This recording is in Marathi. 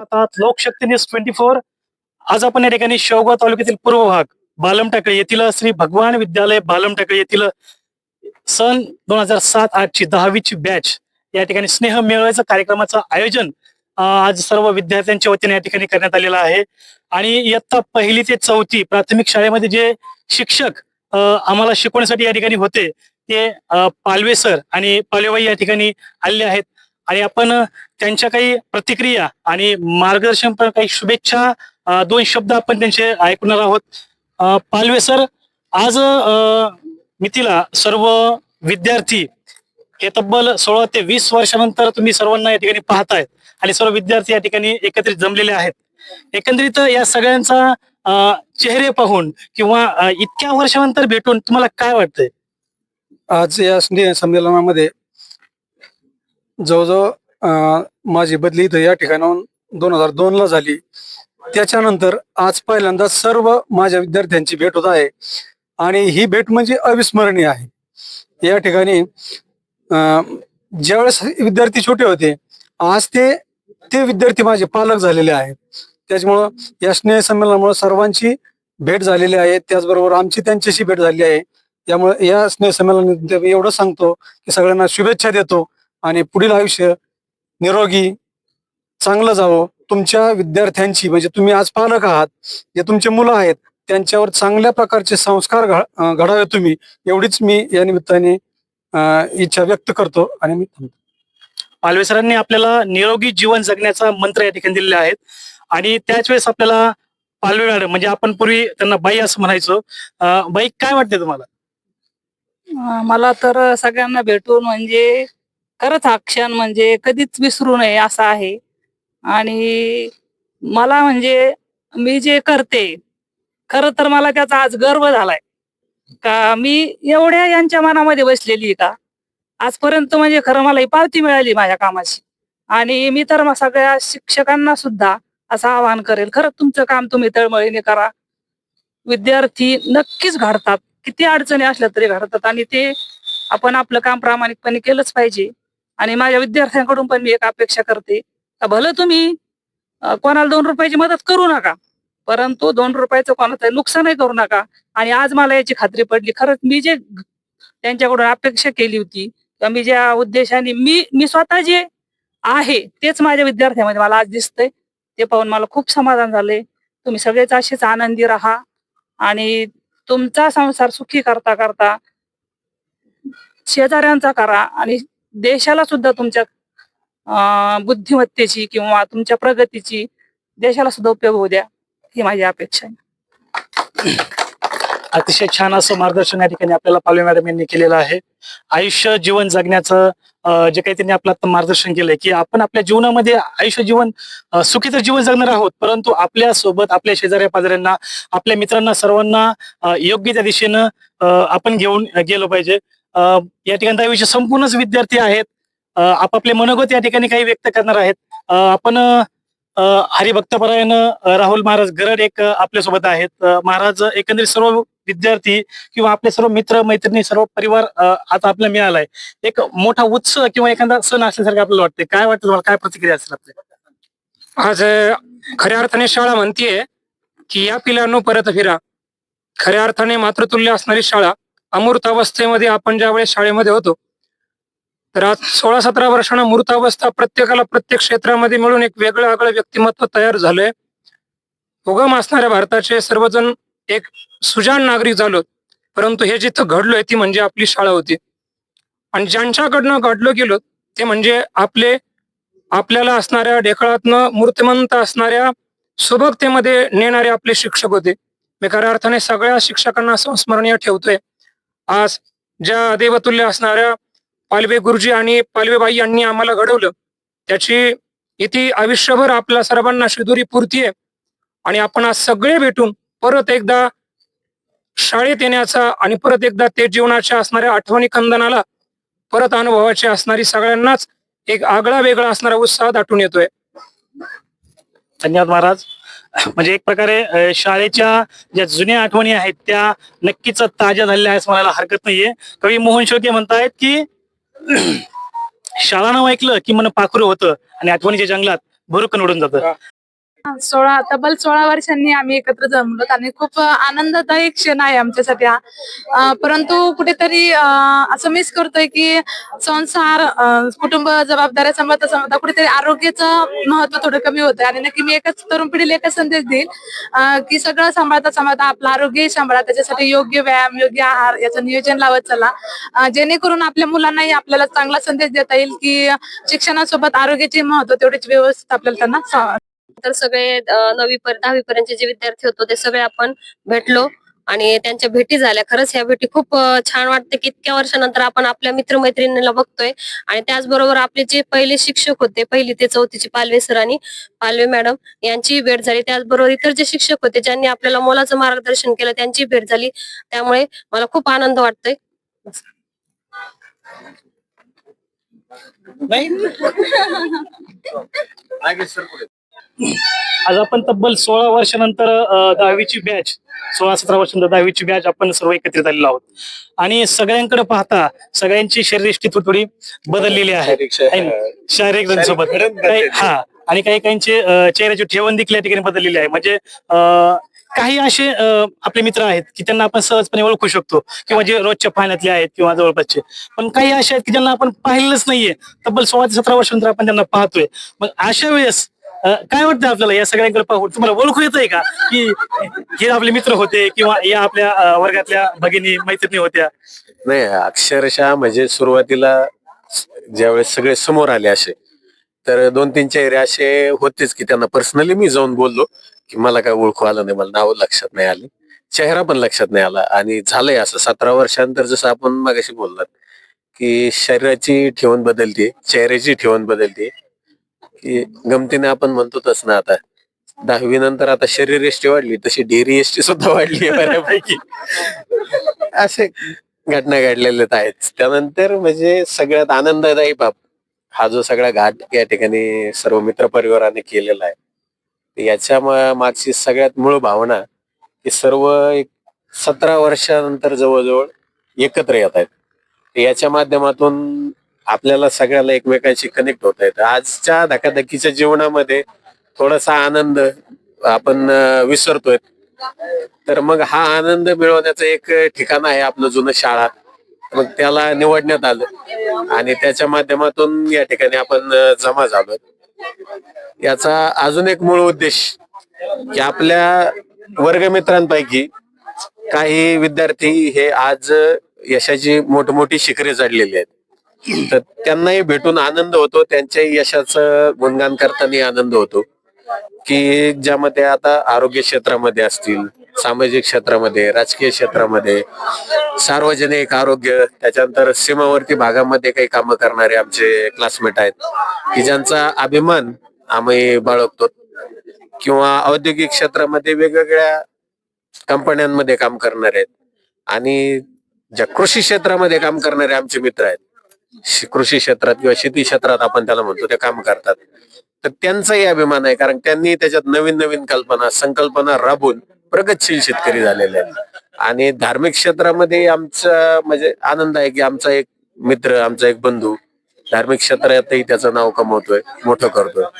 आता लोकशक्ती न्यूज ट्वेंटी फोर. आज आपण या ठिकाणी शेवगाव तालुक्यातील पूर्व भाग बालम टाकळी येथील श्री भगवान विद्यालय बालम टाकळी येथील सन दोन हजार सात आठ ची दहावीची बॅच या ठिकाणी स्नेह मेळाव्याचं कार्यक्रमाचं आयोजन आज सर्व विद्यार्थ्यांच्या वतीने या ठिकाणी करण्यात आलेलं आहे. आणि इयत्ता पहिली ते चौथी प्राथमिक शाळेमध्ये जे शिक्षक अं, आम्हाला शिकवण्यासाठी या ठिकाणी होते ते पालवे सर आणि पालवेबाई या ठिकाणी आलेले आहेत. आणि आपण त्यांच्या काही प्रतिक्रिया आणि मार्गदर्शन पण काही शुभेच्छा दोन शब्द आपण त्यांचे ऐकणार आहोत. पालवे सर आज मितीला सर्व विद्यार्थी हे तब्बल सोळा ते वीस वर्षानंतर तुम्ही सर्वांना या ठिकाणी पाहतायत आणि सर्व विद्यार्थी या ठिकाणी एकत्रित जमलेले आहेत. एकंदरीत या सगळ्यांचा चेहरे पाहून किंवा इतक्या वर्षानंतर भेटून तुम्हाला काय वाटतंय? आज या स्नेह संमेलनामध्ये जवळजवळ अं, माझी बदली इथं या ठिकाणाहून दोन हजार दोन ला झाली. त्याच्यानंतर आज पहिल्यांदा सर्व माझ्या विद्यार्थ्यांची भेट होत आहे. आणि ही भेट म्हणजे अविस्मरणीय आहे. या ठिकाणी अं, ज्यावेळेस विद्यार्थी छोटे होते आज ते ते विद्यार्थी माझे पालक झालेले आहेत. त्याच्यामुळं या स्नेह संमेलनामुळे सर्वांची भेट झालेली आहे. त्याचबरोबर आमची त्यांच्याशी भेट झाली आहे. त्यामुळे या स्नेह संमेलन मी एवढं सांगतो की सगळ्यांना शुभेच्छा देतो. आणि पुढील आयुष्य निरोगी चांगलं जावं. तुमच्या विद्यार्थ्यांची म्हणजे तुम्ही आज पालक आहात जे तुमचे मुलं आहेत त्यांच्यावर चांगल्या प्रकारचे संस्कार घडावे तुम्ही. एवढीच मी या निमित्ताने इच्छा व्यक्त करतो आणि मी थांबतो. पालवे सरांनी आपल्याला निरोगी जीवन जगण्याचा मंत्र या ठिकाणी दिलेले आहेत आणि त्याच वेळेस आपल्याला पालवे मॅडम म्हणजे आपण पूर्वी त्यांना बाई असं म्हणायचो. बाई काय वाटते तुम्हाला? मला तर सगळ्यांना भेटून म्हणजे खरंच हा क्षण म्हणजे कधीच विसरू नये असा आहे. आणि मला म्हणजे मी जे करते खर तर मला त्याचा आज गर्व झालाय. का मी एवढ्या यांच्या मनामध्ये बसलेली आहे का? आजपर्यंत म्हणजे खरं मला ही पावती मिळाली माझ्या कामाची. आणि मी तर मग सगळ्या शिक्षकांना सुद्धा असं आवाहन करेल खरं तुमचं काम तुम्ही तळमळीने करा. विद्यार्थी नक्कीच घडतात. किती अडचणी असल्या तरी घडतात आणि ते आपण आपलं काम प्रामाणिकपणे केलंच पाहिजे. आणि माझ्या विद्यार्थ्यांकडून पण मी एक अपेक्षा करते का भलं तुम्ही कोणाला दोन रुपयाची मदत करू नका परंतु दोन रुपयाचं कोणाचं नुकसानही करू नका. आणि आज मला याची खात्री पडली. खरंच मी जे त्यांच्याकडून अपेक्षा केली होती किंवा मी ज्या उद्देशाने मी मी स्वतः जे आहे तेच माझ्या विद्यार्थ्यांमध्ये मला आज दिसतंय. ते पाहून मला खूप समाधान झाले तुम्ही सगळेच असेच आनंदी राहा आणि तुमचा संसार सुखी करता करता शेजाऱ्यांचा करा आणि देशाला सुद्धा तुमच्या अं, बुद्धिमत्तेची किंवा तुमच्या प्रगतीची देशाला सुद्धा उपयोग होऊ द्या ही माझी अपेक्षा आहे. अतिशय छान असं मार्गदर्शन या ठिकाणी आपल्याला पालवे मॅडम यांनी केलेलं आहे. आयुष्य जीवन जगण्याचं जे काही त्यांनी आपलं आता मार्गदर्शन केलंय की आपण आपल्या जीवनामध्ये आयुष्य जीवन सुखी तर जीवन जगणार आहोत परंतु आपल्यासोबत आपल्या शेजाऱ्या पाजाऱ्यांना आपल्या मित्रांना सर्वांना योग्य त्या दिशेनं अं, आपण घेऊन गेलो पाहिजे. या ठिकाणी दहावीचे संपूर्णच विद्यार्थी आहेत. आपापले मनोगत या ठिकाणी काही व्यक्त करणार आहेत. आपण हरिभक्तपरायण राहुल महाराज गरड एक आपल्यासोबत आहेत. महाराज एकंदरीत सर्व विद्यार्थी किंवा आपले सर्व मित्र मैत्रिणी सर्व परिवार आता आपल्याला मिळालाय. एक मोठा उत्सव किंवा एखादा सण असल्यासारखं आपल्याला वाटते काय वाटतं तुम्हाला? काय प्रतिक्रिया असेल आपल्या आज खऱ्या अर्थाने शाळा म्हणतीये की या पिलांनो परत फिरा. खऱ्या अर्थाने मातृतुल्य असणारी शाळा अमृत अवस्थेमध्ये आपण ज्या वेळेस शाळेमध्ये होतो तर आज सोळा सतरा वर्षांना मूर्तावस्था प्रत्येकाला प्रत्येक क्षेत्रामध्ये मिळून एक वेगळं आगळं व्यक्तिमत्व तयार झालंय. उगम असणाऱ्या भारताचे सर्वजण एक सुजाण नागरिक झालो परंतु हे जिथं घडलोय ती म्हणजे आपली शाळा होती. आणि ज्यांच्याकडनं घडलो गेलो ते म्हणजे आपले आपल्याला असणाऱ्या ढेकळातनं मूर्तिमंत असणाऱ्या सुबकतेमध्ये नेणारे आपले शिक्षक होते. मी खऱ्या अर्थाने सगळ्या शिक्षकांना संस्मरणीय ठेवतोय. आज ज्या देवतुल्य असणाऱ्या पालवे गुरुजी आणि पालवेबाई यांनी आम्हाला घडवलं त्याची इथे आयुष्यभर आपल्या सर्वांना शिदुरी पुरतीये आणि आपण आज सगळे भेटून परत एकदा शाळेत येण्याचा आणि परत एकदा ते जीवनाच्या असणाऱ्या आठवणी कंदनाला परत अनुभवाची असणारी सगळ्यांनाच एक आगळा वेगळा असणारा उत्साह दाटून येतोय. धन्यवाद महाराज. म्हणजे एक प्रकारे शाळेच्या ज्या जुन्या आठवणी आहेत त्या नक्कीच ताज्या झालेल्या आहेत म्हणायला हरकत नाहीये. कवी मोहन शेळके म्हणतायत की शाळा नाव ऐकलं की मन पाखरू होतं आणि आठवणीच्या जंगलात भरुकन उडून जातं. सोळा तब्बल सोळा वर्षांनी आम्ही एकत्र जमलो. आणि खूप आनंददायी क्षण आहे आमच्यासाठी हा. परंतु कुठेतरी असं मिस करतोय की संसार कुटुंब जबाबदाऱ्या सांभाळता सांभाळता कुठेतरी आरोग्याचं महत्त्व थोडं कमी होतं आणि नक्की मी एकच तरुण पिढीला एकच संदेश देईल की सगळं सांभाळता सांभाळता आपलं आरोग्यही सांभाळा. त्याच्यासाठी योग्य व्यायाम योग्य आहार याचं नियोजन लावत चला. जेणेकरून आपल्या मुलांनाही आपल्याला चांगला संदेश देता येईल की शिक्षणासोबत आरोग्याचे महत्त्व तेवढेच व्यवस्थित आपल्याला त्यांना त्यानंतर सगळे नवी दहावी पर्यंतचे जे विद्यार्थी होतो ते सगळे आपण भेटलो आणि त्यांच्या भेटी झाल्या. खरंच ह्या भेटी खूप छान वाटते की इतक्या वर्षानंतर आपण आपल्या मित्रमैत्रिणीला बघतोय आणि त्याचबरोबर आपले जे पहिले शिक्षक होते पहिली ते चौथीचे पालवे सर आणि पालवे मॅडम यांची भेट झाली. त्याचबरोबर इतर जे शिक्षक होते ज्यांनी आपल्याला मोलाचं मार्गदर्शन केलं त्यांची भेट झाली. त्यामुळे मला खूप आनंद वाटतोय. आज आपण तब्बल सोळा वर्षानंतर दहावीची बॅच सोळा सतरा वर्षानंतर दहावीची बॅच आपण सर्व एकत्रित आलेलो आहोत. आणि सगळ्यांकडे पाहता सगळ्यांची शरीरयष्टी थोडी थोडी बदललेली आहे? शारीरिक काही हा. आणि काही काहींचे चेहऱ्याची ठेवण देखील या ठिकाणी बदललेली आहे. म्हणजे काही असे आपले मित्र आहेत की त्यांना आपण सहजपणे ओळखू शकतो किंवा जे रोजच्या पाहण्यातले आहेत किंवा जवळपासचे. पण काही असे आहेत की ज्यांना आपण पाहिलेलंच नाहीये. तब्बल सोळा ते सतरा वर्षानंतर आपण त्यांना पाहतोय. मग अशा वेळेस काय वाटतं आपल्याला या सगळ्यांकडे पाहून? तुम्हाला ओळखू येतंय का? की हे आपले मित्र होते किंवा या आपल्या वर्गातल्या भगिनी मैत्रिणी होत्या? नाही अक्षरशः म्हणजे सुरुवातीला ज्यावेळेस सगळे समोर आले असे तर दोन तीन चेहरे असे होतेच की त्यांना पर्सनली मी जाऊन बोललो की मला काय ओळखू आलं नाही मला नाव लक्षात नाही आले. चेहरा पण लक्षात नाही आला आणि झालंय असं. सतरा वर्षांतर जसं आपण मागाशी बोललात की शरीराची ठेवण बदलते चेहऱ्याची ठेवण बदलते की गमतीने आपण म्हणतो तस ना आता. दहावी नंतर आता शरीर एसटी वाढली तशी डेअरी एसटी सुद्धा वाढली आहे बऱ्यापैकी. असे घटना घडलेल्या आहेत. त्यानंतर म्हणजे सगळ्यात आनंददायी बाब हा जो सगळा घाट या ठिकाणी सर्व मित्र परिवाराने केलेला आहे. याच्या मागची सगळ्यात मूळ भावना की सर्व एक सतरा वर्षानंतर जवळजवळ एकत्र येत आहेत. याच्या माध्यमातून आपल्याला सगळ्याला एकमेकांशी कनेक्ट होता येतं. आजच्या धकाधकीच्या जीवनामध्ये थोडासा आनंद आपण विसरतोय. तर मग हा आनंद मिळवण्याचं एक ठिकाण आहे आपलं जुनं शाळा. मग त्याला निवडण्यात आलं. आणि त्याच्या माध्यमातून या ठिकाणी आपण जमा झालो याचा अजून एक मूळ उद्देश की आपल्या वर्गमित्रांपैकी काही विद्यार्थी हे आज यशाची मोठमोठी शिखरे चढलेली आहेत. तर त्यांनाही भेटून आनंद होतो. त्यांच्याही यशाचं गुणगान करताना आनंद होतो. की ज्यामध्ये आता आरोग्य क्षेत्रामध्ये असतील सामाजिक क्षेत्रामध्ये राजकीय क्षेत्रामध्ये सार्वजनिक आरोग्य त्याच्यानंतर सीमावर्ती भागामध्ये काही कामं करणारे आमचे क्लासमेट आहेत की ज्यांचा अभिमान आम्ही बाळगतो. किंवा औद्योगिक क्षेत्रामध्ये वेगवेगळ्या कंपन्यांमध्ये काम करणारे आहेत. आणि ज्या कृषी क्षेत्रामध्ये काम करणारे आमचे मित्र आहेत कृषी क्षेत्रात किंवा शेती क्षेत्रात आपण त्याला म्हणतो ते काम करतात. तर त्यांचाही अभिमान आहे कारण त्यांनी त्याच्यात नवीन नवीन कल्पना संकल्पना राबवून प्रगतशील शेतकरी झालेले आहेत. आणि धार्मिक क्षेत्रामध्ये आमचा म्हणजे आनंद आहे की आमचा एक मित्र आमचा एक बंधू धार्मिक क्षेत्रातही त्याचं नाव कमवतोय मोठं करतोय.